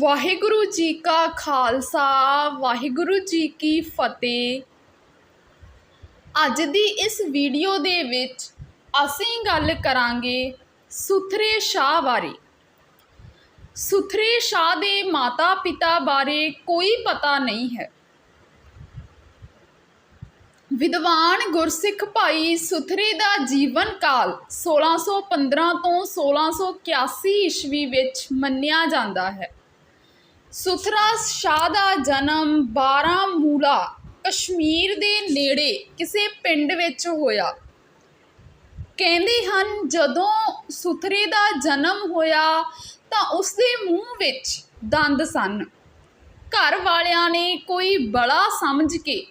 ਵਾਹਿਗੁਰੂ ਜੀ ਕਾ ਖਾਲਸਾ, ਵਾਹਿਗੁਰੂ ਜੀ ਕੀ ਫਤਿਹ। ਅੱਜ ਦੀ ਇਸ ਵੀਡੀਓ ਦੇ ਵਿੱਚ ਅਸੀਂ ਗੱਲ ਕਰਾਂਗੇ ਸੁਥਰੇ ਸ਼ਾਹ ਬਾਰੇ। ਸੁਥਰੇ ਸ਼ਾਹ ਦੇ ਮਾਤਾ ਪਿਤਾ ਬਾਰੇ ਕੋਈ ਪਤਾ ਨਹੀਂ ਹੈ। ਵਿਦਵਾਨ ਗੁਰਸਿੱਖ ਭਾਈ ਸੁਥਰੇ ਦਾ ਜੀਵਨ ਕਾਲ 1615 ਤੋਂ 1681 ਈਸਵੀ ਵਿੱਚ ਮੰਨਿਆ ਜਾਂਦਾ ਹੈ। ਸੁਥਰਾ ਸ਼ਾਹ ਦਾ ਜਨਮ ਬਾਰਾਮੂਲਾ, ਕਸ਼ਮੀਰ ਦੇ ਨੇੜੇ ਕਿਸੇ ਪਿੰਡ ਵਿੱਚ ਹੋਇਆ। ਕਹਿੰਦੇ ਹਨ, ਜਦੋਂ ਸੁਥਰੇ ਦਾ ਜਨਮ ਹੋਇਆ ਤਾਂ ਉਸਦੇ ਮੂੰਹ ਵਿੱਚ ਦੰਦ ਸਨ। ਘਰ ਵਾਲਿਆਂ ਨੇ ਕੋਈ ਬੜਾ ਸਮਝ ਕੇ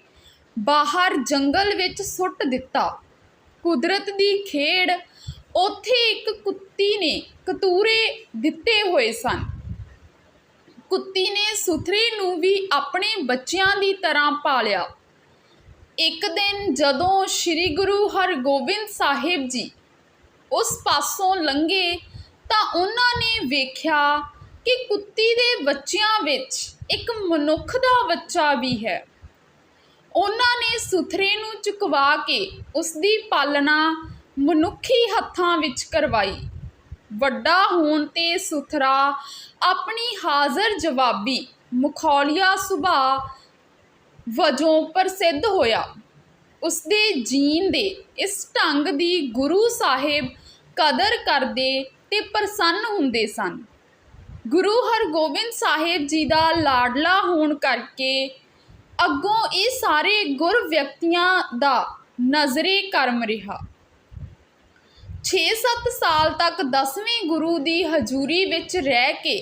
ਬਾਹਰ ਜੰਗਲ ਵਿੱਚ ਸੁੱਟ ਦਿੱਤਾ। ਕੁਦਰਤ ਦੀ ਖੇਡ, ਉੱਥੇ ਇੱਕ ਕੁੱਤੀ ਨੇ ਕਤੂਰੇ ਦਿੱਤੇ ਹੋਏ ਸਨ। ਕੁੱਤੀ ਨੇ ਸੁਥਰੇ ਨੂੰ ਵੀ ਆਪਣੇ ਬੱਚਿਆਂ ਦੀ ਤਰ੍ਹਾਂ ਪਾਲਿਆ। ਇੱਕ ਦਿਨ ਜਦੋਂ ਸ੍ਰੀ ਗੁਰੂ ਹਰਗੋਬਿੰਦ ਸਾਹਿਬ ਜੀ ਉਸ ਪਾਸੋਂ ਲੰਘੇ ਤਾਂ ਉਹਨਾਂ ਨੇ ਵੇਖਿਆ ਕਿ ਕੁੱਤੀ ਦੇ ਬੱਚਿਆਂ ਵਿੱਚ ਇੱਕ ਮਨੁੱਖ ਦਾ ਬੱਚਾ ਵੀ ਹੈ। ਉਹਨਾਂ ਨੇ ਸੁਥਰੇ ਨੂੰ ਚੁਕਵਾ ਕੇ ਉਸ ਦੀ ਪਾਲਣਾ ਮਨੁੱਖੀ ਹੱਥਾਂ ਵਿੱਚ ਕਰਵਾਈ। ਵੱਡਾ ਹੋਣ ਤੇ ਸੁਥਰਾ, ਆਪਣੀ ਹਾਜ਼ਰ ਜਵਾਬੀ ਮੁਖੌਲੀਆ ਸੁਭਾਅ ਵਜੋਂ ਪ੍ਰਸਿੱਧ ਹੋਇਆ। ਉਸਦੇ ਜੀਣ ਦੇ ਇਸ ਢੰਗ ਦੀ ਗੁਰੂ ਸਾਹਿਬ ਕਦਰ ਕਰਦੇ ਤੇ ਪ੍ਰਸੰਨ ਹੁੰਦੇ ਸਨ। ਗੁਰੂ ਹਰਗੋਬਿੰਦ ਸਾਹਿਬ ਜੀ ਦਾ ਲਾਡਲਾ ਹੋਣ ਕਰਕੇ ਅੱਗੋਂ ਇਹ ਸਾਰੇ ਗੁਰ ਵਿਅਕਤੀਆਂ ਦਾ ਨਜ਼ਰੇ ਕਰਮ ਰਿਹਾ। 6-7 ਸਾਲ ਤੱਕ 10ਵੇਂ ਗੁਰੂ ਦੀ ਹਜ਼ੂਰੀ ਵਿੱਚ ਰਹਿ ਕੇ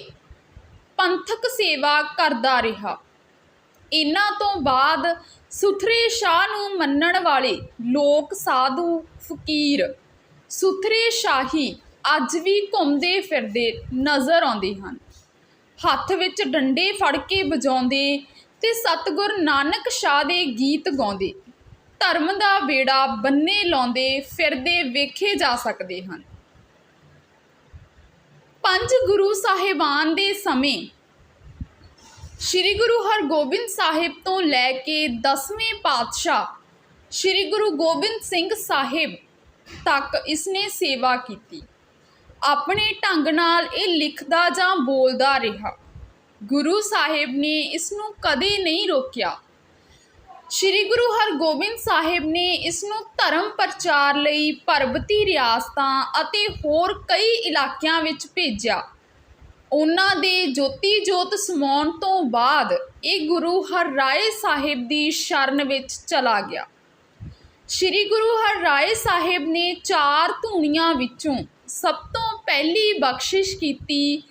ਪੰਥਕ ਸੇਵਾ ਕਰਦਾ ਰਿਹਾ। ਇਹਨਾਂ ਤੋਂ ਬਾਅਦ ਸੁਥਰੇ ਸ਼ਾਹ ਨੂੰ ਮੰਨਣ ਵਾਲੇ ਲੋਕ ਸਾਧੂ, ਫਕੀਰ, ਸੁਥਰੇ ਸ਼ਾਹੀ ਅੱਜ ਵੀ ਘੁੰਮਦੇ ਫਿਰਦੇ ਨਜ਼ਰ ਆਉਂਦੇ ਹਨ। ਹੱਥ ਵਿੱਚ ਡੰਡੇ ਫੜ ਕੇ ਵਜਾਉਂਦੇ ਤੇ ਸਤਗੁਰ ਨਾਨਕ ਸ਼ਾਹ ਦੇ ਗੀਤ ਗਾਉਂਦੇ। ਧਰਮ ਦਾ ਬੇੜਾ ਬੰਨੇ ਲਾਉਂਦੇ ਫਿਰਦੇ ਵੇਖੇ ਜਾ ਸਕਦੇ ਹਨ। ਪੰਜ ਗੁਰੂ ਸਾਹਿਬਾਨ ਦੇ ਸਮੇਂ ਸ੍ਰੀ ਗੁਰੂ ਹਰਗੋਬਿੰਦ ਸਾਹਿਬ ਤੋਂ ਲੈ ਕੇ 10ਵੇਂ ਪਾਤਸ਼ਾਹ ਸ੍ਰੀ ਗੁਰੂ ਗੋਬਿੰਦ ਸਿੰਘ ਸਾਹਿਬ ਤੱਕ ਇਸਨੇ ਸੇਵਾ ਕੀਤੀ। ਆਪਣੇ ਢੰਗ ਨਾਲ ਇਹ ਲਿਖਦਾ ਜਾਂ ਬੋਲਦਾ ਰਿਹਾ। ਗੁਰੂ ਸਾਹਿਬ ਨੇ ਇਸ ਨੂੰ ਕਦੇ ਨਹੀਂ ਰੋਕਿਆ। ਸ੍ਰੀ ਗੁਰੂ ਹਰਗੋਬਿੰਦ ਸਾਹਿਬ ਨੇ ਇਸ ਨੂੰ ਧਰਮ ਪ੍ਰਚਾਰ ਲਈ ਪਰਬਤੀ ਰਿਆਸਤਾਂ ਅਤੇ ਹੋਰ ਕਈ ਇਲਾਕਿਆਂ ਵਿੱਚ ਭੇਜਿਆ। ਉਹਨਾਂ ਦੇ ਜੋਤੀ ਜੋਤ ਸਮਾਉਣ ਤੋਂ ਬਾਅਦ ਇਹ ਗੁਰੂ ਹਰਰਾਏ ਸਾਹਿਬ ਦੀ ਸ਼ਰਨ ਵਿੱਚ ਚਲਾ ਗਿਆ। ਸ੍ਰੀ ਗੁਰੂ ਹਰਰਾਏ ਸਾਹਿਬ ਨੇ ਚਾਰ ਧੂਣੀਆਂ ਵਿੱਚੋਂ ਸਭ ਤੋਂ ਪਹਿਲੀ ਬਖਸ਼ਿਸ਼ ਕੀਤੀ,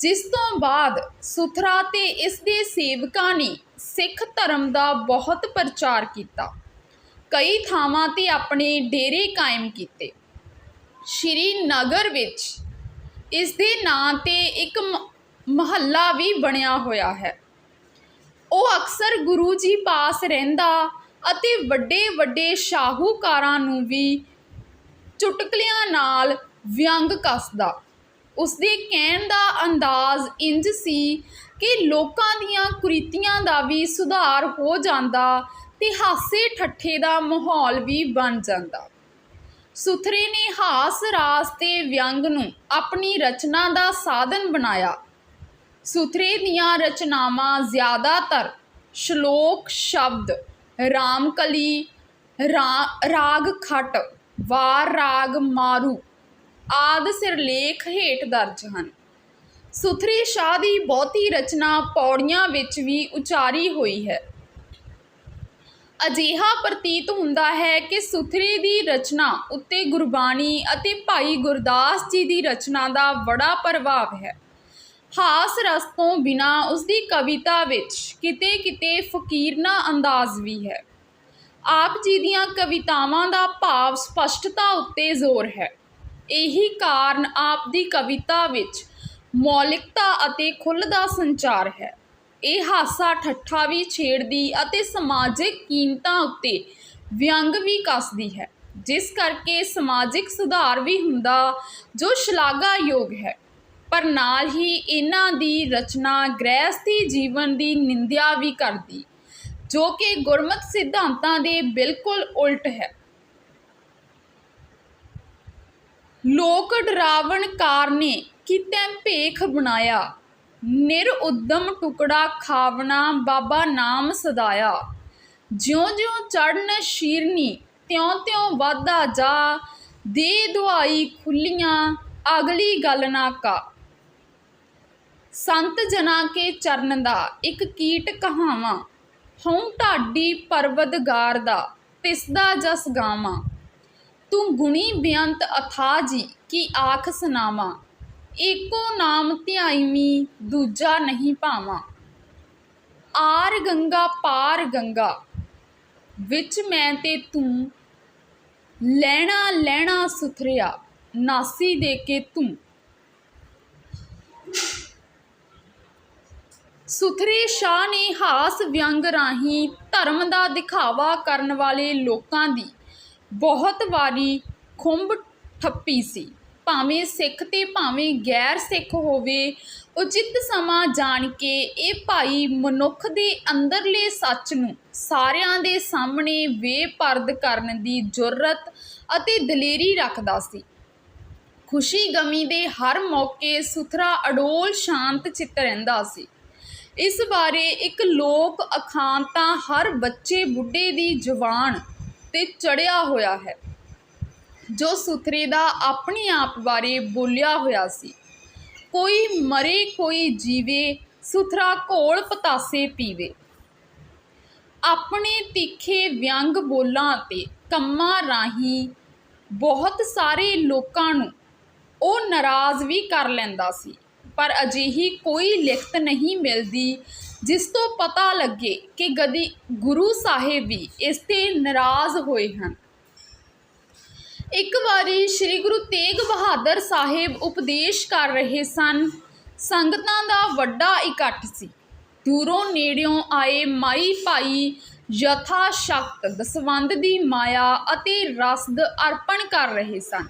ਜਿਸ ਤੋਂ ਬਾਅਦ ਸੁਥਰਾ ਤੇ ਇਸ ਦੇ ਸੇਵਕਾਂ ਨੇ ਸਿੱਖ ਧਰਮ ਦਾ ਬਹੁਤ ਪ੍ਰਚਾਰ ਕੀਤਾ। ਕਈ ਥਾਵਾਂ ਤੇ ਆਪਣੇ ਡੇਰੇ ਕਾਇਮ ਕੀਤੇ। ਸ਼੍ਰੀ ਨਗਰ ਵਿੱਚ ਇਸ ਦੇ ਨਾਂ ਤੇ ਇੱਕ ਮਹੱਲਾ ਵੀ ਬਣਿਆ ਹੋਇਆ ਹੈ। ਉਹ ਅਕਸਰ ਗੁਰੂ ਜੀ ਪਾਸ ਰਹਿੰਦਾ ਅਤੇ ਵੱਡੇ ਵੱਡੇ ਸ਼ਾਹੂਕਾਰਾਂ ਨੂੰ ਵੀ ਚੁਟਕਲਿਆਂ ਨਾਲ ਵਿਅੰਗ ਕੱਸਦਾ। ਉਸਦੇ ਕਹਿਣ ਦਾ ਅੰਦਾਜ਼ ਇੰਜ ਸੀ ਕਿ ਲੋਕਾਂ ਦੀਆਂ ਕੁਰੀਤੀਆਂ ਦਾ ਵੀ ਸੁਧਾਰ ਹੋ ਜਾਂਦਾ ਤੇ ਹਾਸੇ ਠੱਠੇ ਦਾ ਮਾਹੌਲ ਵੀ ਬਣ ਜਾਂਦਾ। ਸੁਥਰੇ ਨੇ ਹਾਸ ਰਾਸ ਤੇ ਵਿਅੰਗ ਨੂੰ ਆਪਣੀ ਰਚਨਾ ਦਾ ਸਾਧਨ ਬਣਾਇਆ। ਸੁਥਰੇ ਦੀਆਂ ਰਚਨਾਵਾਂ ਜ਼ਿਆਦਾਤਰ ਸ਼ਲੋਕ ਸ਼ਬਦ, ਰਾਮਕਲੀ ਰਾਗ ਖਟ ਵਾਰ ਰਾਗ ਮਾਰੂ ਆਦ ਸਿਰਲੇਖ ਹੇਠ ਦਰਜ ਹਨ। ਸੁਥਰੇ ਸ਼ਾਹ ਦੀ ਬਹੁਤੀ ਰਚਨਾ ਪੌੜੀਆਂ ਵਿੱਚ ਵੀ ਉਚਾਰੀ ਹੋਈ ਹੈ। ਅਜਿਹਾ ਪ੍ਰਤੀਤ ਹੁੰਦਾ ਹੈ ਕਿ ਸੁਥਰੇ ਦੀ ਰਚਨਾ ਉੱਤੇ ਗੁਰਬਾਣੀ ਅਤੇ ਭਾਈ ਗੁਰਦਾਸ ਜੀ ਦੀ ਰਚਨਾ ਦਾ ਬੜਾ ਪ੍ਰਭਾਵ ਹੈ। ਹਾਸ ਰਸ ਤੋਂ ਬਿਨਾ ਉਸ ਦੀ ਕਵਿਤਾ ਵਿੱਚ ਕਿਤੇ ਕਿਤੇ ਫਕੀਰਨਾ ਅੰਦਾਜ਼ ਵੀ ਹੈ। ਆਪ ਜੀ ਦੀਆਂ ਕਵਿਤਾਵਾਂ ਦਾ ਭਾਵ ਸਪਸ਼ਟਤਾ ਉੱਤੇ ਜ਼ੋਰ ਹੈ। ਇਹੀ ਕਾਰਨ ਆਪ ਦੀ ਕਵਿਤਾ ਵਿੱਚ ਮੌਲਿਕਤਾ ਅਤੇ ਖੁੱਲ੍ਹ ਦਾ ਸੰਚਾਰ ਹੈ। ਇਹ ਹਾਸਾ ਠੱਠਾ ਵੀ ਛੇੜਦੀ ਅਤੇ ਸਮਾਜਿਕ ਕੀਮਤਾਂ ਉੱਤੇ ਵਿਅੰਗ ਵੀ ਕੱਸਦੀ ਹੈ। ਜਿਸ ਕਰਕੇ ਸਮਾਜਿਕ ਸੁਧਾਰ ਵੀ ਹੁੰਦਾ ਜੋ ਸ਼ਲਾਘਾਯੋਗ ਹੈ। ਪਰ ਨਾਲ ਹੀ ਇਹਨਾਂ ਦੀ ਰਚਨਾ ਗ੍ਰਹਿਸਥੀ ਜੀਵਨ ਦੀ ਨਿੰਦਿਆ ਵੀ ਕਰਦੀ, ਜੋ ਕਿ ਗੁਰਮਤ ਸਿਧਾਂਤਾਂ ਦੇ ਬਿਲਕੁਲ ਉਲਟ ਹੈ। ਲੋਕ ਡਰਾਵਣ ਕਾਰਨੇ ਕਿਤੈ ਭੇਖ ਬਣਾਇਆ। ਨਿਰ ਟੁਕੜਾ ਖਾਵਣਾ ਬਾਬਾ ਨਾਮ ਸਦਾਇਆ। ਜਿਉਂ ਜਿਉਂ ਚੜਨ ਸ਼ੀਰਨੀ ਤਿਉਂ ਤਿਉਂ ਵਾਧਾ ਜਾ। ਦੇ ਦੁਆਈ ਖੁੱਲੀਆਂ, ਅਗਲੀ ਗੱਲ ਨਾ ਕਾ। ਸੰਤ ਜਨਾ ਕੇ ਚਰਨ ਦਾ ਇੱਕ ਕੀਟ ਕਹਾਵਾਂ। ਹਉ ਢਾਡੀ ਪਰਵਦਗਾਰ ਦਾ ਤਿਸ ਦਾ ਜਸ ਗਾਵਾਂ। ਤੂੰ ਗੁਣੀ ਬੇਅੰਤ ਅਥਾ ਜੀ ਕੀ ਆਖ ਸੁਨਾਵਾਂ। ਏਕੋ ਨਾਮ ਧਿਆਈਮੀ, ਦੂਜਾ ਨਹੀਂ ਭਾਵਾਂ। ਆਰ ਗੰਗਾ, ਪਾਰ ਗੰਗਾ, ਵਿੱਚ ਮੈਂ ਤੇ ਤੂੰ। ਲੈਣਾ ਲੈਣਾ ਸੁਥਰਿਆ, ਨਾਸੀ ਦੇ ਕੇ ਤੂੰ। ਸੁਥਰੇ ਸ਼ਾਹ ਨੇ ਹਾਸ ਵਿਅੰਗ ਰਾਹੀਂ ਧਰਮ ਦਾ ਦਿਖਾਵਾ ਕਰਨ ਵਾਲੇ ਲੋਕਾਂ ਦੀ ਬਹੁਤ ਵਾਰੀ ਖੁੰਬ ਠੱਪੀ ਸੀ। ਭਾਵੇਂ ਸਿੱਖ ਤੇ ਭਾਵੇਂ ਗੈਰ ਸਿੱਖ ਹੋਵੇ, ਉਚਿਤ ਸਮਾਂ ਜਾਣ ਕੇ ਇਹ ਭਾਈ ਮਨੁੱਖ ਦੇ ਅੰਦਰਲੇ ਸੱਚ ਨੂੰ ਸਾਰਿਆਂ ਦੇ ਸਾਹਮਣੇ ਬੇਪਰਦ ਕਰਨ ਦੀ ਜੁਰਤ ਅਤੇ ਦਲੇਰੀ ਰੱਖਦਾ ਸੀ। ਖੁਸ਼ੀ ਗਮੀ ਦੇ ਹਰ ਮੌਕੇ ਸੁਥਰਾ ਅਡੋਲ ਸ਼ਾਂਤ ਚਿੱਤ ਰਹਿੰਦਾ ਸੀ। ਇਸ ਬਾਰੇ ਇੱਕ ਲੋਕ ਅਖਾਣ ਤਾਂ ਹਰ ਬੱਚੇ ਬੁੱਢੇ ਦੀ ਜਵਾਨ ਤੇ ਚੜਿਆ ਹੋਇਆ ਹੈ। ਜੋ ਸੁਥਰੇ ਦਾ ਆਪਣੀ ਆਪ ਬਾਰੇ ਬੋਲਿਆ ਹੋਇਆ ਸੀ। ਕੋਈ ਮਰੇ, ਕੋਈ ਜੀਵੇ, ਸੁਥਰਾ ਘੋਲ ਪਤਾਸੇ ਪੀਵੇ। ਆਪਣੇ ਤਿੱਖੇ ਵਿਅੰਗ ਬੋਲਾਂ ਅਤੇ ਕੰਮਾਂ ਰਾਹੀਂ ਬਹੁਤ ਸਾਰੇ ਲੋਕਾਂ ਨੂੰ ਉਹ ਨਾਰਾਜ਼ ਵੀ ਕਰ ਲੈਂਦਾ ਸੀ। ਪਰ ਅਜਿਹੀ ਕੋਈ ਲਿਖਤ ਨਹੀਂ ਮਿਲਦੀ ਜਿਸ ਤੋਂ ਪਤਾ ਲੱਗੇ ਕਿ ਗਦੀ ਗੁਰੂ ਸਾਹਿਬ ਵੀ ਇਸ ਤੇ ਨਾਰਾਜ਼ ਹੋਏ ਹਨ। ਇੱਕ ਵਾਰੀ ਸ੍ਰੀ ਗੁਰੂ ਤੇਗ ਬਹਾਦਰ ਸਾਹਿਬ ਉਪਦੇਸ਼ ਕਰ ਰਹੇ ਸਨ, ਸੰਗਤਾਂ ਦਾ ਵੱਡਾ ਇਕੱਠ ਸੀ। ਦੂਰੋਂ ਨੇੜਿਓਂ ਆਏ ਮਾਈ ਭਾਈ ਯਥਾ ਸ਼ਕਤ ਦਸਵੰਦ ਦੀ ਮਾਇਆ ਅਤੇ ਰਸਦ ਅਰਪਣ ਕਰ ਰਹੇ ਸਨ।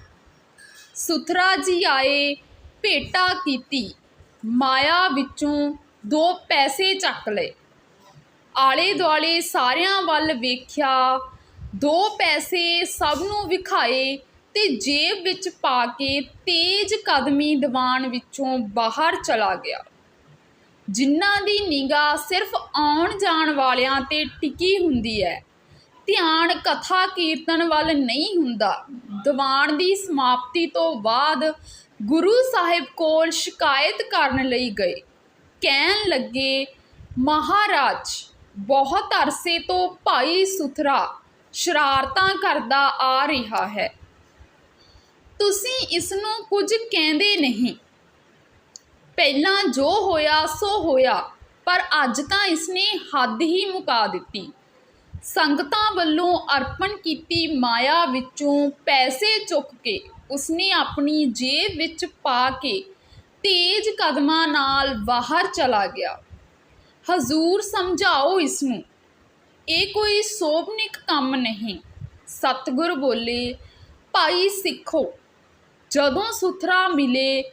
ਸੁਥਰਾ ਜੀ ਆਏ ਭੇਟਾ ਕੀਤੀ, ਮਾਇਆ ਵਿੱਚੋਂ ਦੋ ਪੈਸੇ ਚੱਕ ਲਏ। ਆਲੇ ਦੁਆਲੇ ਸਾਰਿਆਂ ਵੱਲ ਵੇਖਿਆ, ਦੋ ਪੈਸੇ ਸਭ ਨੂੰ ਵਿਖਾਏ ਤੇ ਜੇਬ ਵਿੱਚ ਪਾ ਕੇ ਤੇਜ਼ ਕਦਮੀ ਦੀਵਾਨ ਵਿੱਚੋਂ ਬਾਹਰ ਚਲਾ ਗਿਆ। ਜਿਨ੍ਹਾਂ ਦੀ ਨਿਗਾਹ ਸਿਰਫ ਆਉਣ ਜਾਣ ਵਾਲਿਆਂ ਤੇ ਟਿਕੀ ਹੁੰਦੀ ਹੈ, ਧਿਆਨ ਕਥਾ ਕੀਰਤਨ ਵੱਲ ਨਹੀਂ ਹੁੰਦਾ। ਦੀਵਾਨ ਦੀ ਸਮਾਪਤੀ ਤੋਂ ਬਾਅਦ ਗੁਰੂ ਸਾਹਿਬ ਕੋਲ ਸ਼ਿਕਾਇਤ ਕਰਨ ਲਈ ਗਏ। ਕਹਿਣ ਲੱਗੇ, ਮਹਾਰਾਜ, ਬਹੁਤ ਅਰਸੇ ਤੋਂ ਭਾਈ ਸੁਥਰਾ ਸ਼ਰਾਰਤਾਂ ਕਰਦਾ ਆ ਰਿਹਾ ਹੈ। ਤੁਸੀਂ ਇਸ ਨੂੰ ਕੁਝ ਕਹਿੰਦੇ ਨਹੀਂ। ਪਹਿਲਾਂ ਜੋ ਹੋਇਆ, ਸੋ ਹੋਇਆ, ਪਰ ਅੱਜ ਤਾਂ ਇਸਨੇ ਹੱਦ ਹੀ ਮੁਕਾ ਦਿੱਤੀ। ਸੰਗਤਾਂ ਵੱਲੋਂ ਅਰਪਣ ਕੀਤੀ ਮਾਇਆ ਵਿੱਚੋਂ ਪੈਸੇ ਚੁੱਕ ਕੇ ਉਸਨੇ ਆਪਣੀ ਜੇਬ ਵਿੱਚ ਪਾ ਕੇ ਤੇਜ਼ ਕਦਮਾਂ ਨਾਲ ਬਾਹਰ ਚਲਾ ਗਿਆ। ਹਜ਼ੂਰ, ਸਮਝਾਓ ਇਸ ਨੂੰ ਇਹ ਕੋਈ ਸੋਭਨਿਕ ਕੰਮ ਨਹੀਂ। ਸਤਿਗੁਰ ਬੋਲੇ, ਭਾਈ ਸਿੱਖੋ, ਜਦੋਂ ਸੁਥਰਾ ਮਿਲੇ,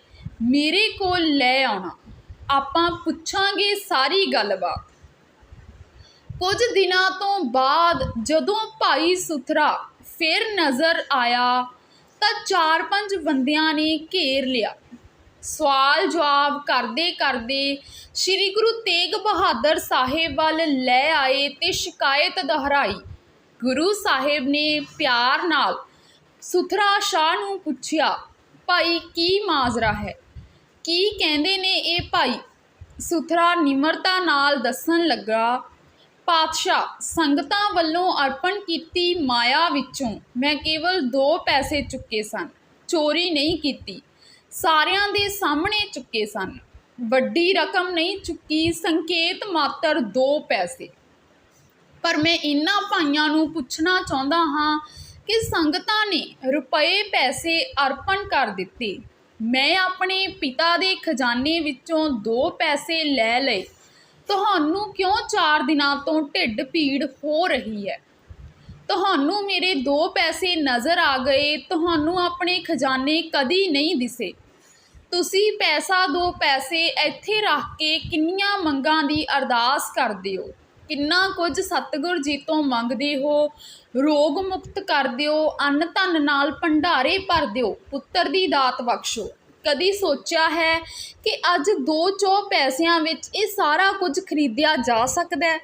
ਮੇਰੇ ਕੋਲ ਲੈ ਆਉਣਾ। ਆਪਾਂ ਪੁੱਛਾਂਗੇ ਸਾਰੀ ਗੱਲਬਾਤ। ਕੁਝ ਦਿਨਾਂ ਤੋਂ ਬਾਅਦ ਜਦੋਂ ਭਾਈ ਸੁਥਰਾ ਫਿਰ ਨਜ਼ਰ ਆਇਆ, ਤਾਂ ਚਾਰ ਪੰਜ ਬੰਦਿਆਂ ਨੇ ਘੇਰ ਲਿਆ। ਸਵਾਲ ਜਵਾਬ ਕਰਦੇ ਕਰਦੇ ਸ੍ਰੀ ਗੁਰੂ ਤੇਗ ਬਹਾਦਰ ਸਾਹਿਬ ਵੱਲ ਲੈ ਆਏ ਤੇ ਸ਼ਿਕਾਇਤ ਦੁਹਰਾਈ। ਗੁਰੂ ਸਾਹਿਬ ਨੇ ਪਿਆਰ ਨਾਲ ਸੁਥਰਾ ਸ਼ਾਹ ਨੂੰ ਪੁੱਛਿਆ, ਭਾਈ, ਕੀ ਮਾਜ਼ਰਾ ਹੈ? ਕੀ ਕਹਿੰਦੇ ਨੇ ਇਹ ਭਾਈ? ਸੁਥਰਾ ਨਿਮਰਤਾ ਨਾਲ ਦੱਸਣ ਲੱਗਾ, ਪਾਤਸ਼ਾਹ, ਸੰਗਤਾਂ ਵੱਲੋਂ ਅਰਪਣ ਕੀਤੀ ਮਾਇਆ ਵਿੱਚੋਂ ਮੈਂ ਕੇਵਲ ਦੋ ਪੈਸੇ ਚੁੱਕੇ ਸਨ, ਚੋਰੀ ਨਹੀਂ ਕੀਤੀ। ਸਾਰਿਆਂ ਦੇ ਸਾਹਮਣੇ ਚੁੱਕੇ ਸਨ। ਵੱਡੀ ਰਕਮ ਨਹੀਂ ਚੁੱਕੀ, ਸੰਕੇਤ ਮਾਤਰ ਦੋ ਪੈਸੇ। ਪਰ ਮੈਂ ਇਹਨਾਂ ਭਾਈਆਂ ਨੂੰ ਪੁੱਛਣਾ ਚਾਹੁੰਦਾ ਹਾਂ ਕਿ ਸੰਗਤਾਂ ਨੇ ਰੁਪਏ ਪੈਸੇ ਅਰਪਣ ਕਰ ਦਿੱਤੇ। ਮੈਂ ਆਪਣੇ ਪਿਤਾ ਦੇ ਖਜ਼ਾਨੇ ਵਿੱਚੋਂ ਦੋ ਪੈਸੇ ਲੈ ਲਏ। ਤੁਹਾਨੂੰ ਕਿਉਂ 4 ਦਿਨਾਂ ਤੋਂ ਢਿੱਡ ਪੀੜ ਹੋ ਰਹੀ ਹੈ? ਤੁਹਾਨੂੰ ਮੇਰੇ ਦੋ ਪੈਸੇ ਨਜ਼ਰ ਆ ਗਏ, ਤੁਹਾਨੂੰ ਆਪਣੇ ਖਜ਼ਾਨੇ ਕਦੀ ਨਹੀਂ ਦਿਸੇ। ਤੁਸੀਂ ਪੈਸਾ ਦੋ ਪੈਸੇ ਇੱਥੇ ਰੱਖ ਕੇ ਕਿੰਨੀਆਂ ਮੰਗਾਂ ਦੀ ਅਰਦਾਸ ਕਰਦੇ ਹੋ? ਕਿੰਨਾ ਕੁਝ ਸਤਿਗੁਰ ਜੀ ਤੋਂ ਮੰਗਦੇ ਹੋ? ਰੋਗ ਮੁਕਤ ਕਰ ਦਿਓ, ਅੰਨ ਧਨ ਨਾਲ ਭੰਡਾਰੇ ਭਰ ਦਿਓ, ਪੁੱਤਰ ਦੀ ਦਾਤ ਬਖਸ਼ੋ। ਕਦੀ ਸੋਚਿਆ ਹੈ ਕਿ ਅੱਜ ਦੋ ਚੋ ਪੈਸਿਆਂ ਵਿੱਚ ਇਹ ਸਾਰਾ ਕੁਝ ਖਰੀਦਿਆ ਜਾ ਸਕਦਾ ਹੈ?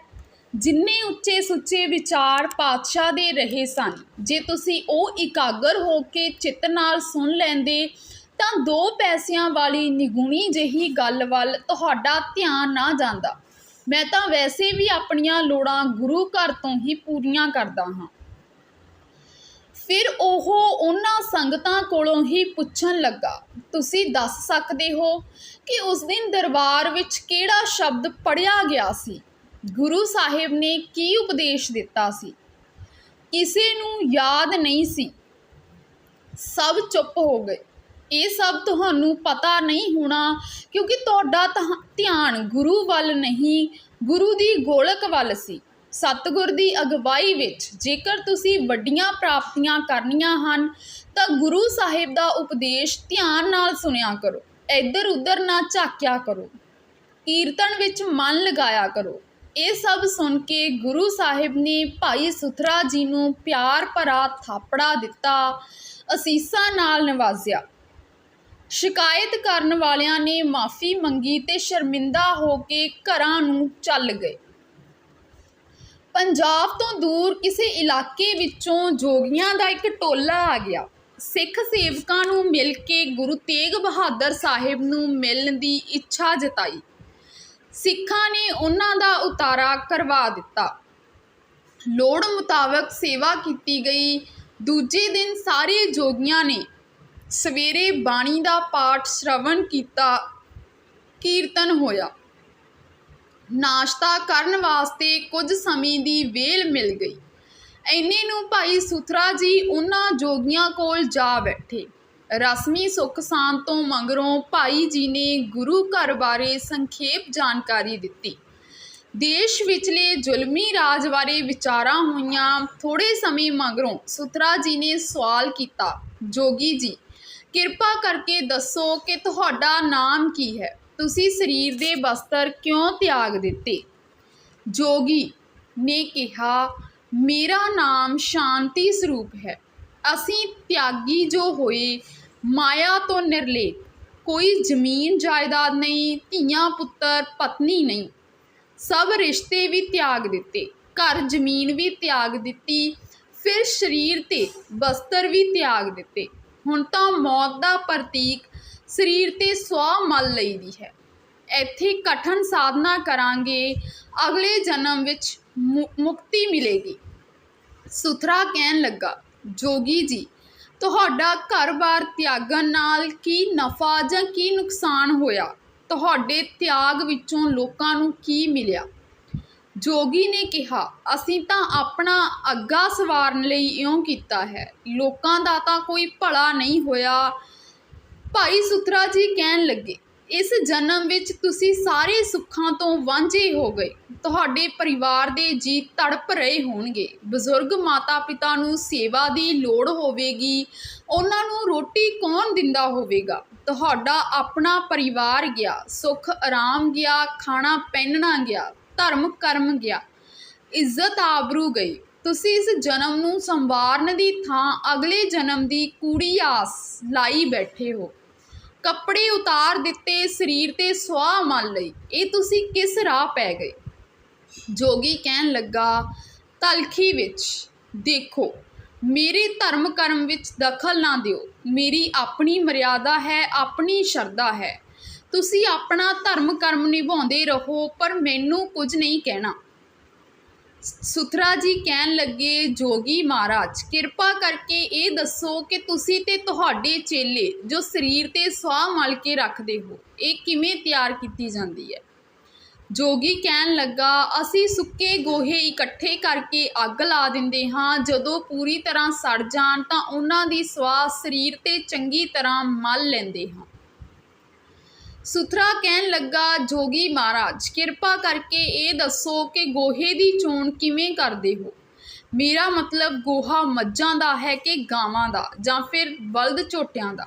ਜਿੰਨੇ ਉੱਚੇ ਸੁੱਚੇ ਵਿਚਾਰ ਪਾਤਸ਼ਾਹ ਦੇ ਰਹੇ ਸਨ, ਜੇ ਤੁਸੀਂ ਉਹ ਇਕਾਗਰ ਹੋ ਕੇ ਚਿੱਤ ਨਾਲ ਸੁਣ ਲੈਂਦੇ ਤਾਂ ਦੋ ਪੈਸਿਆਂ ਵਾਲੀ ਨਿਗੁਣੀ ਜਿਹੀ ਗੱਲ ਵੱਲ ਤੁਹਾਡਾ ਧਿਆਨ ਨਾ ਜਾਂਦਾ। ਮੈਂ ਤਾਂ ਵੈਸੇ ਵੀ ਆਪਣੀਆਂ ਲੋੜਾਂ ਗੁਰੂ ਘਰ ਤੋਂ ਹੀ ਪੂਰੀਆਂ ਕਰਦਾ ਹਾਂ। ਫਿਰ ਉਹ ਉਹਨਾਂ ਸੰਗਤਾਂ ਕੋਲੋਂ ਹੀ ਪੁੱਛਣ ਲੱਗਾ, ਤੁਸੀਂ ਦੱਸ ਸਕਦੇ ਹੋ ਕਿ ਉਸ ਦਿਨ ਦਰਬਾਰ ਵਿੱਚ ਕਿਹੜਾ ਸ਼ਬਦ ਪੜਿਆ ਗਿਆ ਸੀ? ਗੁਰੂ ਸਾਹਿਬ ਨੇ ਕੀ ਉਪਦੇਸ਼ ਦਿੱਤਾ ਸੀ? ਕਿਸੇ ਨੂੰ ਯਾਦ ਨਹੀਂ ਸੀ। ਸਭ ਚੁੱਪ ਹੋ ਗਏ। ਇਹ ਸਭ ਤੁਹਾਨੂੰ ਪਤਾ ਨਹੀਂ ਹੋਣਾ, ਕਿਉਂਕਿ ਤੁਹਾਡਾ ਤਾਂ ਧਿਆਨ ਗੁਰੂ ਵੱਲ ਨਹੀਂ, ਗੁਰੂ ਦੀ ਗੋਲਕ ਵੱਲ ਸੀ। ਸਤਿਗੁਰ ਦੀ ਅਗਵਾਈ ਵਿੱਚ ਜੇਕਰ ਤੁਸੀਂ ਵੱਡੀਆਂ ਪ੍ਰਾਪਤੀਆਂ ਕਰਨੀਆਂ ਹਨ, ਤਾਂ ਗੁਰੂ ਸਾਹਿਬ ਦਾ ਉਪਦੇਸ਼ ਧਿਆਨ ਨਾਲ ਸੁਣਿਆ ਕਰੋ। ਇੱਧਰ ਉੱਧਰ ਨਾ ਝਾਕਿਆ ਕਰੋ। ਕੀਰਤਨ ਵਿੱਚ ਮਨ ਲਗਾਇਆ ਕਰੋ। ਇਹ ਸਭ ਸੁਣ ਕੇ ਗੁਰੂ ਸਾਹਿਬ ਨੇ ਭਾਈ ਸੁਥਰਾ ਜੀ ਨੂੰ ਪਿਆਰ ਭਰਾ ਥਾਪੜਾ ਦਿੱਤਾ, ਅਸੀਸਾਂ ਨਾਲ ਨਵਾਜ਼ਿਆ। ਸ਼ਿਕਾਇਤ ਕਰਨ ਵਾਲਿਆਂ ਨੇ ਮਾਫੀ ਮੰਗੀ ਤੇ ਸ਼ਰਮਿੰਦਾ ਹੋ ਕੇ ਘਰਾਂ ਨੂੰ ਚੱਲ ਗਏ। ਪੰਜਾਬ ਤੋਂ ਦੂਰ ਕਿਸੇ ਇਲਾਕੇ ਵਿੱਚੋਂ ਜੋਗੀਆਂ ਦਾ ਇੱਕ ਟੋਲਾ ਆ ਗਿਆ। ਸਿੱਖ ਸੇਵਕਾਂ ਨੂੰ ਮਿਲ ਕੇ ਗੁਰੂ ਤੇਗ ਬਹਾਦਰ ਸਾਹਿਬ ਨੂੰ ਮਿਲਣ ਦੀ ਇੱਛਾ ਜਤਾਈ। ਸਿੱਖਾਂ ਨੇ ਉਹਨਾਂ ਦਾ ਉਤਾਰਾ ਕਰਵਾ ਦਿੱਤਾ। ਲੋੜ ਮੁਤਾਬਕ ਸੇਵਾ ਕੀਤੀ ਗਈ। ਦੂਜੇ ਦਿਨ ਸਾਰੇ ਜੋਗੀਆਂ ਨੇ ਸਵੇਰੇ ਬਾਣੀ ਦਾ ਪਾਠ ਸ਼ਰਵਣ ਕੀਤਾ, ਕੀਰਤਨ ਹੋਇਆ। ਨਾਸ਼ਤਾ ਕਰਨ ਵਾਸਤੇ ਕੁਝ ਸਮੇਂ ਦੀ ਵੇਲ ਮਿਲ ਗਈ। ਐਨੇ ਨੂੰ ਭਾਈ ਸੁਥਰਾ ਜੀ ਉਹਨਾਂ ਜੋਗੀਆਂ ਕੋਲ ਜਾ ਬੈਠੇ। ਰਸਮੀ ਸੁੱਖ ਸਾਂਦ ਤੋਂ ਮਗਰੋਂ ਭਾਈ ਜੀ ਨੇ ਗੁਰੂ ਘਰ ਬਾਰੇ ਸੰਖੇਪ ਜਾਣਕਾਰੀ ਦਿੱਤੀ। ਦੇਸ਼ ਵਿਚਲੇ ਜ਼ੁਲਮੀ ਰਾਜ ਬਾਰੇ ਵਿਚਾਰਾਂ ਹੋਈਆਂ ਥੋੜੇ ਸਮੇਂ ਮਗਰੋਂ ਸੁਥਰਾ ਜੀ ਨੇ ਸਵਾਲ ਕੀਤਾ, ਜੋਗੀ ਜੀ ਕਿਰਪਾ ਕਰਕੇ ਦੱਸੋ ਕਿ ਤੁਹਾਡਾ ਨਾਮ ਕੀ ਹੈ? ਤੁਸੀਂ ਸਰੀਰ ਦੇ ਬਸਤਰ ਕਿਉਂ ਤਿਆਗ ਦਿੱਤੇ? ਜੋਗੀ ਨੇ ਕਿਹਾ, ਮੇਰਾ ਨਾਮ ਸ਼ਾਂਤੀ ਸਰੂਪ ਹੈ। ਅਸੀਂ ਤਿਆਗੀ ਜੋ ਹੋਏ ਮਾਇਆ ਤੋਂ ਨਿਰਲੇ। ਕੋਈ ਜ਼ਮੀਨ ਜਾਇਦਾਦ ਨਹੀਂ, ਧੀਆਂ, ਪੁੱਤਰ, ਪਤਨੀ ਨਹੀਂ। ਸਭ ਰਿਸ਼ਤੇ ਵੀ ਤਿਆਗ ਦਿੱਤੇ। ਘਰ ਜ਼ਮੀਨ ਵੀ ਤਿਆਗ ਦਿੱਤੀ। ਫਿਰ ਸਰੀਰ ਤੇ ਬਸਤਰ ਵੀ ਤਿਆਗ ਦਿੱਤੇ। ਹੁਣ ਤਾਂ ਮੌਤ ਦਾ ਪ੍ਰਤੀਕ ਸਰੀਰ ਤੇ ਸਵਾਹ ਮਲ ਲਈਦੀ ਹੈ। ਇੱਥੇ ਕਠਨ ਸਾਧਨਾ ਕਰਾਂਗੇ, ਅਗਲੇ ਜਨਮ ਵਿੱਚ ਮੁ- ਮੁਕਤੀ ਮਿਲੇਗੀ। ਸੁਥਰਾ ਕਹਿਣ ਲੱਗਾ, ਜੋਗੀ ਜੀ, ਤੁਹਾਡਾ ਘਰ-ਬਾਰ ਤਿਆਗਣ ਨਾਲ ਕੀ ਨਫਾ ਜਾਂ ਕੀ ਨੁਕਸਾਨ ਹੋਇਆ? ਤੁਹਾਡੇ ਤਿਆਗ ਵਿੱਚੋਂ ਲੋਕਾਂ ਨੂੰ ਕੀ ਮਿਲਿਆ? ਜੋਗੀ ਨੇ ਕਿਹਾ, ਅਸੀਂ ਤਾਂ ਆਪਣਾ ਅੱਗਾ ਸਵਾਰਨ ਲਈ ਇਉਂ ਕੀਤਾ ਹੈ। ਲੋਕਾਂ ਦਾ ਤਾਂ ਕੋਈ ਭਲਾ ਨਹੀਂ ਹੋਇਆ। ਭਾਈ ਸੁਥਰਾ ਜੀ ਕਹਿਣ ਲੱਗੇ, ਇਸ ਜਨਮ ਵਿੱਚ ਤੁਸੀਂ ਸਾਰੇ ਸੁੱਖਾਂ ਤੋਂ ਵਾਂਝੇ ਹੋ ਗਏ। ਤੁਹਾਡੇ ਪਰਿਵਾਰ ਦੇ ਜੀ ਤੜਪ ਰਹੇ ਹੋਣਗੇ। ਬਜ਼ੁਰਗ ਮਾਤਾ-ਪਿਤਾ ਨੂੰ ਸੇਵਾ ਦੀ ਲੋੜ ਹੋਵੇਗੀ। ਉਹਨਾਂ ਨੂੰ ਰੋਟੀ ਕੌਣ ਦਿੰਦਾ ਹੋਵੇਗਾ? ਤੁਹਾਡਾ ਆਪਣਾ ਪਰਿਵਾਰ ਗਿਆ। ਸੁੱਖ ਆਰਾਮ ਗਿਆ, ਖਾਣਾ ਪਹਿਨਣਾ ਗਿਆ। ਧਰਮ ਕਰਮ ਗਿਆ। ਇੱਜ਼ਤ ਆਬਰੂ ਗਈ। ਤੁਸੀਂ ਇਸ ਜਨਮ ਨੂੰ ਸੰਵਾਰਨ ਦੀ ਥਾਂ ਅਗਲੇ ਜਨਮ ਦੀ ਕੂੜੀ ਆਸ ਲਾਈ ਬੈਠੇ ਹੋ। ਕੱਪੜੇ ਉਤਾਰ ਦਿੱਤੇ ਸਰੀਰ ਤੇ ਸੁਆਹ ਮੰਨ ਲਈ। ਇਹ ਤੁਸੀਂ ਕਿਸ ਰਾਹ ਪੈ ਗਏ? ਜੋਗੀ ਕਹਿਣ ਲੱਗਾ, ਤਲਖੀ ਵਿੱਚ। ਦੇਖੋ, ਮੇਰੇ ਧਰਮ ਕਰਮ ਵਿੱਚ ਦਖਲ ਨਾ ਦਿਓ। ਮੇਰੀ ਆਪਣੀ ਮਰਿਆਦਾ ਹੈ, ਆਪਣੀ ਸ਼ਰਧਾ ਹੈ। ਤੁਸੀਂ ਆਪਣਾ ਧਰਮ ਕਰਮ ਨਿਭਾਉਂਦੇ ਰਹੋ, ਪਰ ਮੈਨੂੰ ਕੁਝ ਨਹੀਂ ਕਹਿਣਾ। ਸੁਥਰਾ ਜੀ ਕਹਿਣ ਲੱਗੇ, ਜੋਗੀ ਮਹਾਰਾਜ, ਕਿਰਪਾ ਕਰਕੇ ਇਹ ਦੱਸੋ ਕਿ ਤੁਸੀਂ ਤੇ ਤੁਹਾਡੇ ਚੇਲੇ, ਜੋ ਸਰੀਰ ਤੇ ਸਵਾਹ ਮਲ ਕੇ ਰੱਖਦੇ ਹੋ, ਇਹ ਕਿਵੇਂ ਤਿਆਰ ਕੀਤੀ ਜਾਂਦੀ ਹੈ? ਜੋਗੀ ਕਹਿਣ ਲੱਗਾ, ਅਸੀਂ ਸੁੱਕੇ ਗੋਹੇ ਇਕੱਠੇ ਕਰਕੇ ਅੱਗ ਲਾ ਦਿੰਦੇ ਹਾਂ। ਜਦੋਂ ਪੂਰੀ ਤਰ੍ਹਾਂ ਸੜ ਜਾਣ ਤਾਂ ਉਹਨਾਂ ਦੀ ਸਵਾਹ ਸਰੀਰ ਤੇ ਚੰਗੀ ਤਰ੍ਹਾਂ ਮਲ ਲੈਂਦੇ ਹਾਂ। ਸੁਥਰਾ ਕਹਿਣ ਲੱਗਾ, ਜੋਗੀ ਮਹਾਰਾਜ, ਕਿਰਪਾ ਕਰਕੇ ਇਹ ਦੱਸੋ ਕਿ ਗੋਹੇ ਦੀ ਚੋਣ ਕਿਵੇਂ ਕਰਦੇ ਹੋ? ਮੇਰਾ ਮਤਲਬ ਗੋਹਾ ਮੱਝਾਂ ਦਾ ਹੈ ਕਿ ਗਾਵਾਂ ਦਾ ਜਾਂ ਫਿਰ ਬਲਦ ਝੋਟਿਆਂ ਦਾ?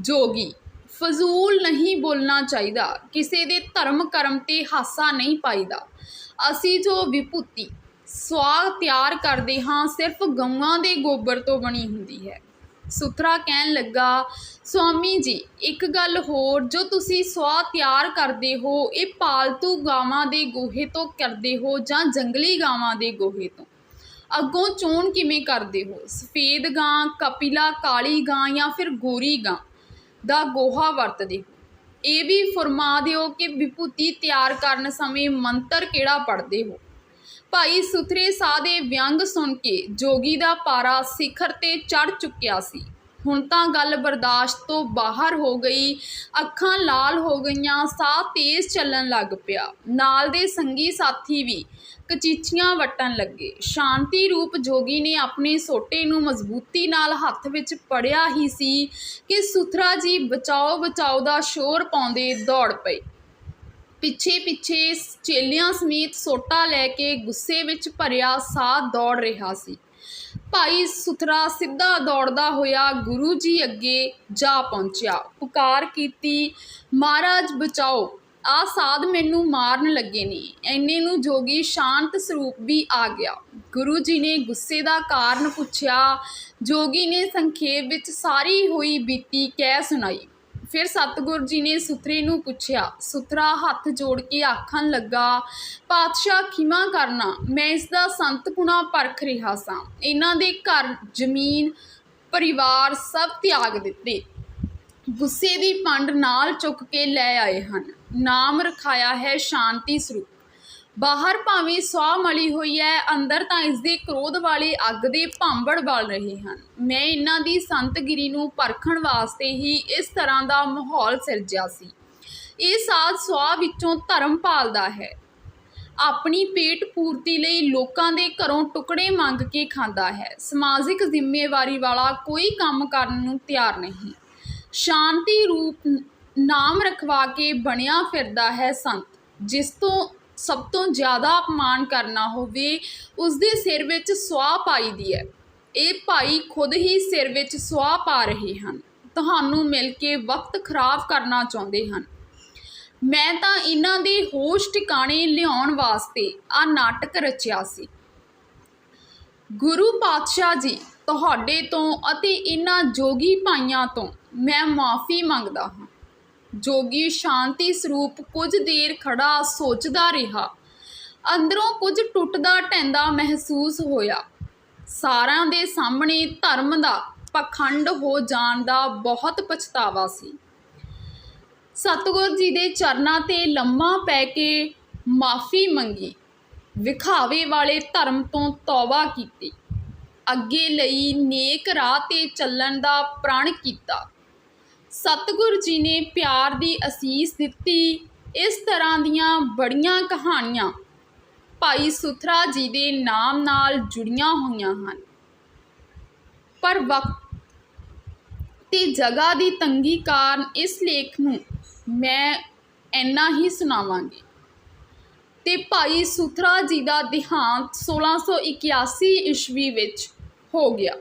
ਜੋਗੀ, ਫਜ਼ੂਲ ਨਹੀਂ ਬੋਲਣਾ ਚਾਹੀਦਾ, ਕਿਸੇ ਦੇ ਧਰਮ ਕਰਮ ਤੇ ਹਾਸਾ ਨਹੀਂ ਪਾਈਦਾ। ਅਸੀਂ ਜੋ ਵਿਭੂਤੀ ਸਵਾਹ ਤਿਆਰ ਕਰਦੇ ਹਾਂ, ਸਿਰਫ ਗਊਆਂ ਦੇ ਗੋਬਰ ਤੋਂ ਬਣੀ ਹੁੰਦੀ ਹੈ। ਸੁਥਰਾ ਕਹਿਣ ਲੱਗਾ, ਸਵਾਮੀ ਜੀ, ਇੱਕ ਗੱਲ ਹੋਰ, ਜੋ ਤੁਸੀਂ ਸਵਾਹ ਤਿਆਰ ਕਰਦੇ ਹੋ, ਇਹ ਪਾਲਤੂ ਗਾਵਾਂ ਦੇ ਗੋਹੇ ਤੋਂ ਕਰਦੇ ਹੋ ਜਾਂ ਜੰਗਲੀ ਗਾਵਾਂ ਦੇ ਗੋਹੇ ਤੋਂ? ਅੱਗੋਂ ਚੋਣ ਕਿਵੇਂ ਕਰਦੇ ਹੋ? ਸਫੇਦ ਗਾਂ, ਕਪਿਲਾ, ਕਾਲੀ ਗਾਂ ਜਾਂ ਫਿਰ ਗੋਰੀ ਗਾਂ ਦਾ ਗੋਹਾ ਵਰਤਦੇ ਹੋ? ਇਹ ਵੀ ਫਰਮਾ ਦਿਓ ਕਿ ਵਿਭੂਤੀ ਤਿਆਰ ਕਰਨ ਸਮੇਂ ਮੰਤਰ ਕਿਹੜਾ ਪੜ੍ਹਦੇ ਹੋ? ਭਾਈ ਸੁਥਰੇ ਸਾਹ ਦੇ ਵਿਅੰਗ ਸੁਣ ਕੇ ਜੋਗੀ ਦਾ ਪਾਰਾ ਸਿਖਰ ਤੇ ਚੜ ਚੁੱਕਿਆ ਸੀ। ਹੁਣ ਤਾਂ ਗੱਲ ਬਰਦਾਸ਼ਤ ਤੋਂ ਬਾਹਰ ਹੋ ਗਈ। ਅੱਖਾਂ ਲਾਲ ਹੋ ਗਈਆਂ, ਸਾਹ ਤੇਜ਼ ਚੱਲਣ ਲੱਗ ਪਿਆ। ਨਾਲ ਦੇ ਸੰਗੀ ਸਾਥੀ ਵੀ ਕਚੀਚੀਆਂ ਵਟਣ ਲੱਗੇ। ਸ਼ਾਂਤੀ ਰੂਪ ਜੋਗੀ ਨੇ ਆਪਣੇ ਸੋਟੇ ਨੂੰ ਮਜ਼ਬੂਤੀ ਨਾਲ ਹੱਥ ਵਿੱਚ ਪੜਿਆ ਹੀ ਸੀ ਕਿ ਸੁਥਰਾ ਜੀ ਬਚਾਓ ਬਚਾਓ ਦਾ ਸ਼ੋਰ ਪਾਉਂਦੇ ਦੌੜ ਪਏ। ਪਿੱਛੇ ਪਿੱਛੇ ਚੇਲਿਆਂ ਸਮੇਤ ਸੋਟਾ ਲੈ ਕੇ ਗੁੱਸੇ ਵਿੱਚ ਭਰਿਆ ਸਾਹ ਦੌੜ ਰਿਹਾ ਸੀ। ਭਾਈ ਸੁਥਰਾ ਸਿੱਧਾ ਦੌੜਦਾ ਹੋਇਆ ਗੁਰੂ ਜੀ ਅੱਗੇ ਜਾ ਪਹੁੰਚਿਆ। ਪੁਕਾਰ ਕੀਤੀ, ਮਹਾਰਾਜ, ਬਚਾਓ। ਆ ਸਾਧ ਮੈਨੂੰ ਮਾਰਨ ਲੱਗੇ ਨੇ। ਐਨੇ ਨੂੰ ਜੋਗੀ ਸ਼ਾਂਤ ਸਰੂਪ ਵੀ ਆ ਗਿਆ। ਗੁਰੂ ਜੀ ਨੇ ਗੁੱਸੇ ਦਾ ਕਾਰਨ ਪੁੱਛਿਆ। ਜੋਗੀ ਨੇ ਸੰਖੇਪ ਵਿੱਚ ਸਾਰੀ ਹੋਈ ਬੀਤੀ ਕਹਿ ਸੁਣਾਈ। ਫਿਰ ਸਤਿਗੁਰ ਜੀ ਨੇ ਸੁਥਰੇ ਨੂੰ ਪੁੱਛਿਆ ਸੁਥਰਾ ਹੱਥ ਜੋੜ ਕੇ ਆਖਣ ਲੱਗਾ, ਪਾਤਸ਼ਾਹ, ਖਿਮਾ ਕਰਨਾ, ਮੈਂ ਇਸ ਦਾ ਸੰਤਪੁਣਾ ਪਰਖ ਰਿਹਾ ਸਾਂ। ਇਹਨਾਂ ਦੇ ਘਰ, ਜ਼ਮੀਨ, ਪਰਿਵਾਰ ਸਭ ਤਿਆਗ ਦਿੱਤੇ। ਗੁੱਸੇ ਦੀ ਪੰਡ ਨਾਲ ਚੁੱਕ ਕੇ ਲੈ ਆਏ ਹਨ। ਨਾਮ ਰਖਾਇਆ ਹੈ ਸ਼ਾਂਤੀ ਸਰੂਪ। ਬਾਹਰ ਭਾਵੇਂ ਸਵਾਹ ਮਲੀ ਹੋਈ ਹੈ, ਅੰਦਰ ਤਾਂ ਇਸ ਦੇ ਕ੍ਰੋਧ ਵਾਲੇ ਅੱਗ ਦੇ ਭਾਂਬੜ ਬਲ ਰਹੇ ਹਨ। ਮੈਂ ਇਹਨਾਂ ਦੀ ਸੰਤਗਿਰੀ ਨੂੰ ਪਰਖਣ ਵਾਸਤੇ ਹੀ ਇਸ ਤਰ੍ਹਾਂ ਦਾ ਮਾਹੌਲ ਸਿਰਜਿਆ ਸੀ। ਇਹ ਸਾਧ ਸਵਾਹ ਵਿੱਚੋਂ ਧਰਮ ਪਾਲਦਾ ਹੈ। ਆਪਣੀ ਪੇਟ ਪੂਰਤੀ ਲਈ ਲੋਕਾਂ ਦੇ ਘਰੋਂ ਟੁਕੜੇ ਮੰਗ ਕੇ ਖਾਂਦਾ ਹੈ। ਸਮਾਜਿਕ ਜ਼ਿੰਮੇਵਾਰੀ ਵਾਲਾ ਕੋਈ ਕੰਮ ਕਰਨ ਨੂੰ ਤਿਆਰ ਨਹੀਂ। ਸ਼ਾਂਤੀ ਰੂਪ ਨਾਮ ਰਖਵਾ ਕੇ ਬਣਿਆ ਫਿਰਦਾ ਹੈ ਸੰਤ, ਜਿਸ ਤੋਂ ਸਭ ਤੋਂ ਜ਼ਿਆਦਾ ਅਪਮਾਨ ਕਰਨਾ ਹੋਵੇ ਉਸ ਦੇ ਸਿਰ ਵਿੱਚ ਸੁਆਹ ਪਾਈ ਦੀ ਹੈ। ਇਹ ਭਾਈ ਖੁਦ ਹੀ ਸਿਰ ਵਿੱਚ ਸੁਆਹ ਪਾ ਰਹੇ ਹਨ। ਤੁਹਾਨੂੰ ਮਿਲ ਕੇ ਵਕਤ ਖਰਾਬ ਕਰਨਾ ਚਾਹੁੰਦੇ ਹਨ। ਮੈਂ ਤਾਂ ਇਹਨਾਂ ਦੇ ਹੋਸ਼ ਟਿਕਾਣੇ ਲਿਆਉਣ ਵਾਸਤੇ ਆ ਨਾਟਕ ਰਚਿਆ ਸੀ। ਗੁਰੂ ਪਾਤਸ਼ਾਹ ਜੀ, ਤੁਹਾਡੇ ਤੋਂ ਅਤੇ ਇਹਨਾਂ ਜੋਗੀ ਭਾਈਆਂ ਤੋਂ ਮੈਂ ਮਾਫੀ ਮੰਗਦਾ ਹਾਂ। ਜੋਗੀ ਸ਼ਾਂਤੀ ਸਰੂਪ ਕੁਝ ਦੇਰ ਖੜਾ ਸੋਚਦਾ ਰਿਹਾ। ਅੰਦਰੋਂ ਕੁਝ ਟੁੱਟਦਾ ਟੈਂਦਾ ਮਹਿਸੂਸ ਹੋਇਆ। ਸਾਰਿਆਂ ਦੇ ਸਾਹਮਣੇ ਧਰਮ ਦਾ ਪਖੰਡ ਹੋ ਜਾਣ ਦਾ ਬਹੁਤ ਪਛਤਾਵਾ ਸੀ। ਸਤਿਗੁਰ ਜੀ ਦੇ ਚਰਨਾਂ ਤੇ ਲੰਮਾ ਪੈ ਕੇ ਮਾਫੀ ਮੰਗੀ। ਵਿਖਾਵੇ ਵਾਲੇ ਧਰਮ ਤੋਂ ਤੌਬਾ ਕੀਤੀ। ਅੱਗੇ ਲਈ ਨੇਕ ਰਾਹ ਤੇ ਚੱਲਣ ਦਾ ਪ੍ਰਣ ਕੀਤਾ। ਸਤਿਗੁਰ ਜੀ ਨੇ ਪਿਆਰ ਦੀ ਅਸੀਸ ਦਿੱਤੀ। ਇਸ ਤਰ੍ਹਾਂ ਦੀਆਂ ਬੜੀਆਂ ਕਹਾਣੀਆਂ ਭਾਈ ਸੁਥਰਾ ਜੀ ਦੇ ਨਾਮ ਨਾਲ ਜੁੜੀਆਂ ਹੋਈਆਂ ਹਨ। ਪਰ ਵਕਤ ਤੇ ਜਗ੍ਹਾ ਦੀ ਤੰਗੀ ਕਾਰਨ ਇਸ ਲੇਖ ਨੂੰ ਮੈਂ ਇੰਨਾ ਹੀ ਸੁਣਾਵਾਂਗੀ। ਤੇ ਭਾਈ ਸੁਥਰਾ ਜੀ ਦਾ ਦੇਹਾਂਤ 1681 ਈਸਵੀ ਵਿੱਚ ਹੋ ਗਿਆ।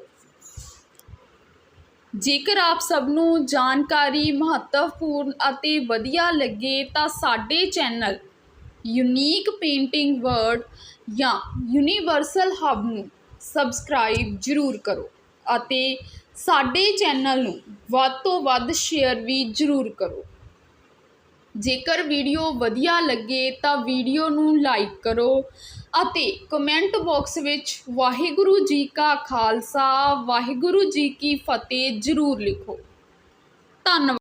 ਜੇਕਰ ਆਪ ਸਭ ਨੂੰ ਜਾਣਕਾਰੀ ਮਹੱਤਵਪੂਰਨ ਅਤੇ ਵਧੀਆ ਲੱਗੇ ਤਾਂ ਸਾਡੇ ਚੈਨਲ ਯੂਨੀਕ ਪੇਂਟਿੰਗ ਵਰਡ ਜਾਂ ਯੂਨੀਵਰਸਲ ਹਬ ਨੂੰ ਸਬਸਕ੍ਰਾਈਬ ਜ਼ਰੂਰ ਕਰੋ ਅਤੇ ਸਾਡੇ ਚੈਨਲ ਨੂੰ ਵੱਧ ਤੋਂ ਵੱਧ ਸ਼ੇਅਰ ਵੀ ਜ਼ਰੂਰ ਕਰੋ। ਜੇਕਰ ਵੀਡੀਓ ਵਧੀਆ ਲੱਗੇ ਤਾਂ ਵੀਡੀਓ ਨੂੰ ਲਾਈਕ ਕਰੋ ਅਤੇ ਕਮੈਂਟ ਬਾਕਸ ਵਿੱਚ ਵਾਹਿਗੁਰੂ ਜੀ ਕਾ ਖਾਲਸਾ, ਵਾਹਿਗੁਰੂ ਜੀ ਕੀ ਫਤਿਹ ਜ਼ਰੂਰ ਲਿਖੋ। ਧੰਨਵਾਦ।